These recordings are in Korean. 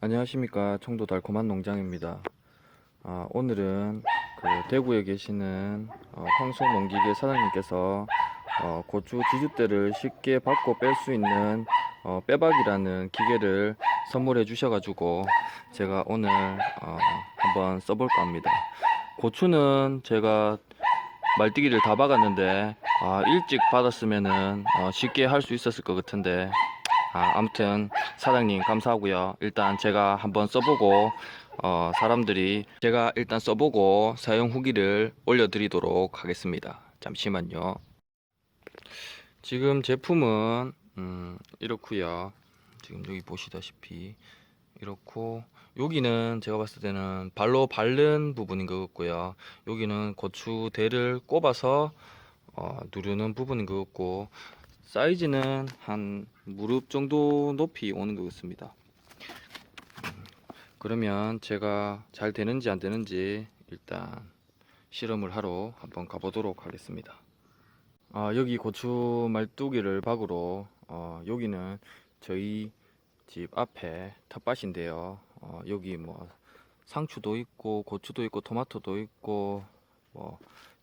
안녕하십니까 청도 달콤한 농장입니다. 아, 오늘은 그 대구에 계시는 어, 황소 농기계 사장님께서 어, 고추 지주대를 쉽게 받고 뺄 수 있는 어, 빼박이라는 기계를 선물해 주셔 가지고 제가 오늘 어, 한번 써볼까 합니다. 고추는 제가 말띠기를 다 박았는데 아, 일찍 받았으면은 어, 쉽게 할 수 있었을 것 같은데 아, 아무튼 사장님 감사하고요. 일단 제가 한번 써보고 어, 사람들이 제가 일단 써보고 사용 후기를 올려드리도록 하겠습니다. 잠시만요. 지금 제품은 음, 이렇고요. 지금 여기 보시다시피 이렇고 여기는 제가 봤을 때는 발로 바른 부분인 것 같고요. 여기는 고추대를 꼽아서 어, 누르는 부분인 것 같고 사이즈는 한 무릎 정도 높이 오는 것 같습니다. 음, 그러면 제가 잘 되는지 안 되는지 일단 실험을 하러 한번 가보도록 하겠습니다. 아, 여기 고추 말뚝이를 박으로 어, 여기는 저희 집 앞에 텃밭인데요. 어, 여기 뭐 상추도 있고 고추도 있고 토마토도 있고 뭐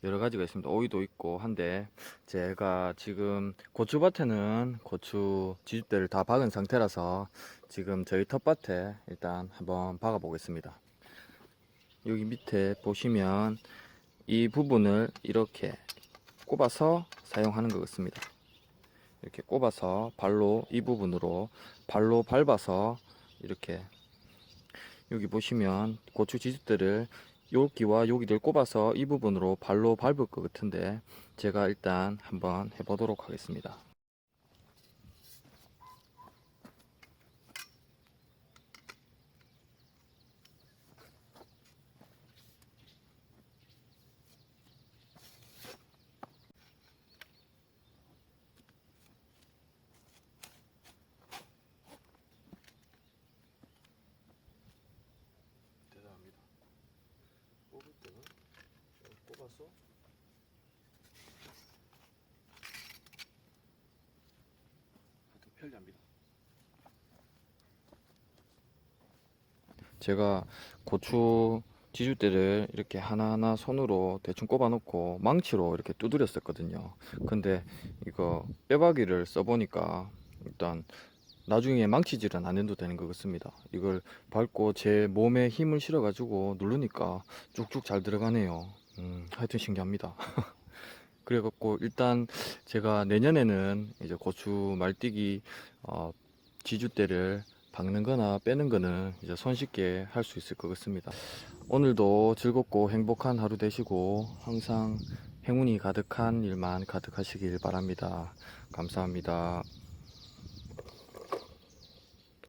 여러 가지가 있습니다. 오이도 있고 한데 제가 지금 고추밭에는 고추 지주대를 다 박은 상태라서 지금 저희 텃밭에 일단 한번 박아 보겠습니다. 여기 밑에 보시면 이 부분을 이렇게 꼽아서 사용하는 것 같습니다. 이렇게 꼽아서 발로 이 부분으로 발로 밟아서 이렇게 여기 보시면 고추 지주대를 여기와 여기를 꼽아서 이 부분으로 발로 밟을 것 같은데 제가 일단 한번 해보도록 하겠습니다. 뽑을 때는 하여튼 편리합니다. 제가 고추 지주대를 이렇게 하나하나 손으로 대충 꼽아 놓고 망치로 이렇게 두드렸었거든요. 근데 이거 빼박이를 써보니까 일단 나중에 망치질은 안 해도 되는 것 같습니다. 이걸 밟고 제 몸에 힘을 실어가지고 누르니까 쭉쭉 잘 들어가네요. 음, 하여튼 신기합니다. 그래갖고 일단 제가 내년에는 이제 고추 말띠기 어, 지주대를 박는 거나 빼는 거는 이제 손쉽게 할 수 있을 것 같습니다. 오늘도 즐겁고 행복한 하루 되시고 항상 행운이 가득한 일만 가득하시길 바랍니다. 감사합니다.